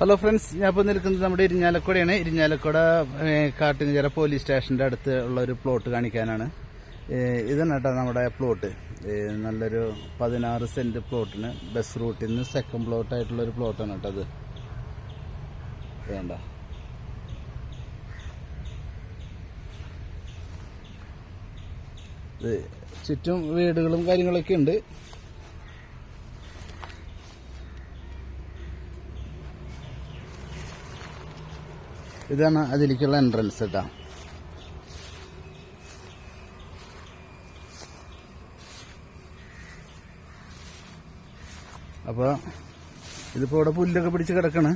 Hello friends ഞാൻ ഇപ്പോൾ നിൽക്കുന്നത് നമ്മുടെ ഇരിഞ്ഞാലക്കുടയാണ്. ഇരിഞ്ഞാലക്കുട കാട്ടുകഞ്ചിറ പോലീസ് സ്റ്റേഷന്റെ അടുത്ത് ഉള്ള ഒരു പ്ലോട്ട് കാണിക്കാനാണ് ഇതാണ് കേട്ടോ നമ്മുടെ പ്ലോട്ട് നല്ലൊരു പതിനാറ് സെന്റ് പ്ലോട്ടിന് ബസ് റൂട്ടിൽ നിന്ന് സെക്കൻഡ് പ്ലോട്ട് ആയിട്ടുള്ള ഒരു പ്ലോട്ടാണ് കേട്ടോ അത്. വേണ്ട ചുറ്റും വീടുകളും കാര്യങ്ങളൊക്കെ ഉണ്ട്. ഇതാണ് അതിലേക്കുള്ള എൻട്രൻസ് കേട്ടോ അപ്പോൾ ഇതിപ്പോൾ ഇവിടെ പുല്ലൊക്കെ പിടിച്ച് കിടക്കണ്.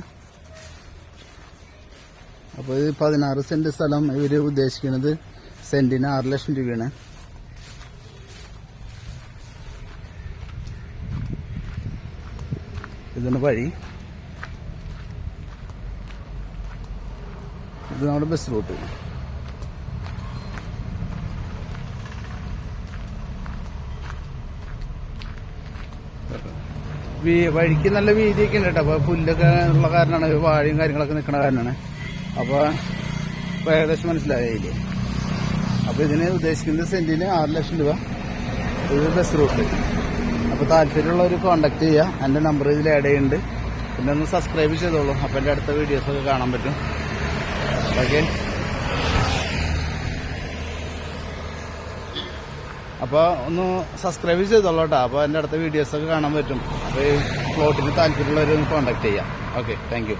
അപ്പോൾ ഇത് പതിനാറ് സെന്റ് സ്ഥലം ഇവർ ഉദ്ദേശിക്കുന്നത് സെന്റിന് ആറ് ലക്ഷം രൂപയാണ്. ഇതാണ് വഴി. ഇത് നമ്മുടെ ബസ് റൂട്ട് വഴിക്ക് നല്ല വീതിയൊക്കെ ഉണ്ട് കേട്ടോ. അപ്പോൾ പുല്ലൊക്കെ ഉള്ള കാരണമാണ് വാഴയും കാര്യങ്ങളൊക്കെ നിൽക്കുന്ന കാരണമാണ്. ഇപ്പോൾ ഏകദേശം മനസ്സിലായില്ലേ? അപ്പോൾ ഇതിന് ഉദ്ദേശിക്കുന്നത് സെന്റിന് ആറ് ലക്ഷം രൂപ. ഇത് ബസ് റൂട്ട് അപ്പോൾ താല്പര്യമുള്ളവർ കോൺടാക്ട് ചെയ്യുക എന്റെ നമ്പർ ഇതിൽ ആഡ് ചെയ്യുന്നുണ്ട്. പിന്നെ ഒന്ന് സബ്സ്ക്രൈബ് ചെയ്തോളൂ. അപ്പോൾ എന്റെ അടുത്ത വീഡിയോസ് ഒക്കെ കാണാൻ പറ്റും. ഓക്കെ അപ്പോൾ ഒന്ന് സബ്സ്ക്രൈബ് ചെയ്തോളൂ കേട്ടോ അപ്പോൾ എന്റെ അടുത്ത വീഡിയോസൊക്കെ കാണാൻ പറ്റും. അപ്പോൾ ഈ പ്ലോട്ടിന് താല്പര്യമുള്ളവരെ ഒന്ന് കോൺടാക്ട് ചെയ്യാം. Okay thank